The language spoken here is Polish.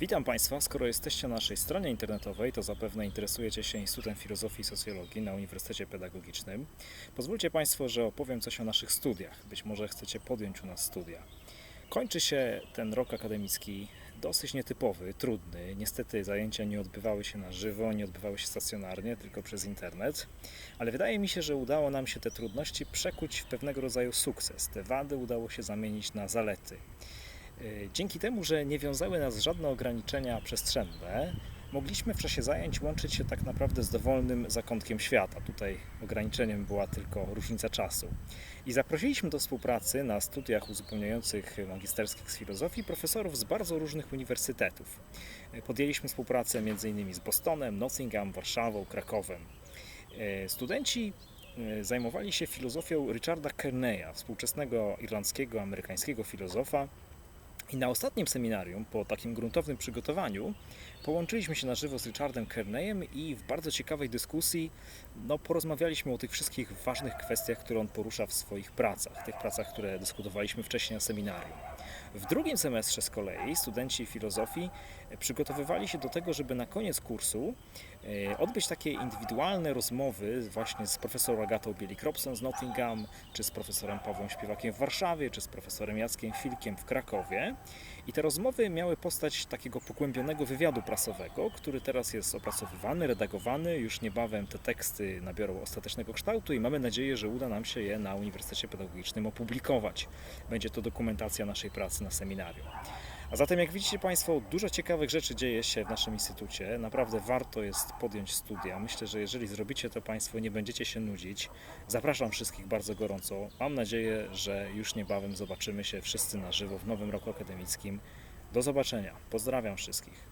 Witam Państwa. Skoro jesteście na naszej stronie internetowej, to zapewne interesujecie się Instytutem Filozofii i Socjologii na Uniwersytecie Pedagogicznym. Pozwólcie Państwo, że opowiem coś o naszych studiach. Być może chcecie podjąć u nas studia. Kończy się ten rok akademicki dosyć nietypowy, trudny. Niestety zajęcia nie odbywały się na żywo, nie odbywały się stacjonarnie, tylko przez internet. Ale wydaje mi się, że udało nam się te trudności przekuć w pewnego rodzaju sukces. Te wady udało się zamienić na zalety. Y, Dzięki temu, że nie wiązały nas żadne ograniczenia przestrzenne, mogliśmy w czasie zajęć łączyć się tak naprawdę z dowolnym zakątkiem świata. Tutaj ograniczeniem była tylko różnica czasu. I zaprosiliśmy do współpracy na studiach uzupełniających magisterskich z filozofii profesorów z bardzo różnych uniwersytetów. Y, Podjęliśmy współpracę m.in. z Bostonem, Nottingham, Warszawą, Krakowem. Y, Studenci zajmowali się filozofią Richarda Kearneya, współczesnego irlandzkiego, amerykańskiego filozofa, i na ostatnim seminarium, po takim gruntownym przygotowaniu, połączyliśmy się na żywo z Richardem Kearneyem i w bardzo ciekawej dyskusji no, porozmawialiśmy o tych wszystkich ważnych kwestiach, które on porusza w swoich pracach, tych pracach, które dyskutowaliśmy wcześniej na seminarium. W drugim semestrze z kolei studenci filozofii przygotowywali się do tego, żeby na koniec kursu e, odbyć takie indywidualne rozmowy właśnie z profesorem Agatą Bielikropsą z Nottingham, czy z profesorem Pawłem Śpiewakiem w Warszawie, czy z profesorem Jackiem Filkiem w Krakowie. I te rozmowy miały postać takiego pogłębionego wywiadu prasowego, który teraz jest opracowywany, redagowany. Już niebawem te teksty nabiorą ostatecznego kształtu i mamy nadzieję, że uda nam się je na Uniwersytecie Pedagogicznym opublikować. Będzie to dokumentacja naszej pracy na seminarium. A zatem, jak widzicie Państwo, dużo ciekawych rzeczy dzieje się w naszym instytucie. Naprawdę warto jest podjąć studia. Myślę, że jeżeli zrobicie to Państwo, nie będziecie się nudzić. Zapraszam wszystkich bardzo gorąco. Mam nadzieję, że już niebawem zobaczymy się wszyscy na żywo w nowym roku akademickim. Do zobaczenia. Pozdrawiam wszystkich.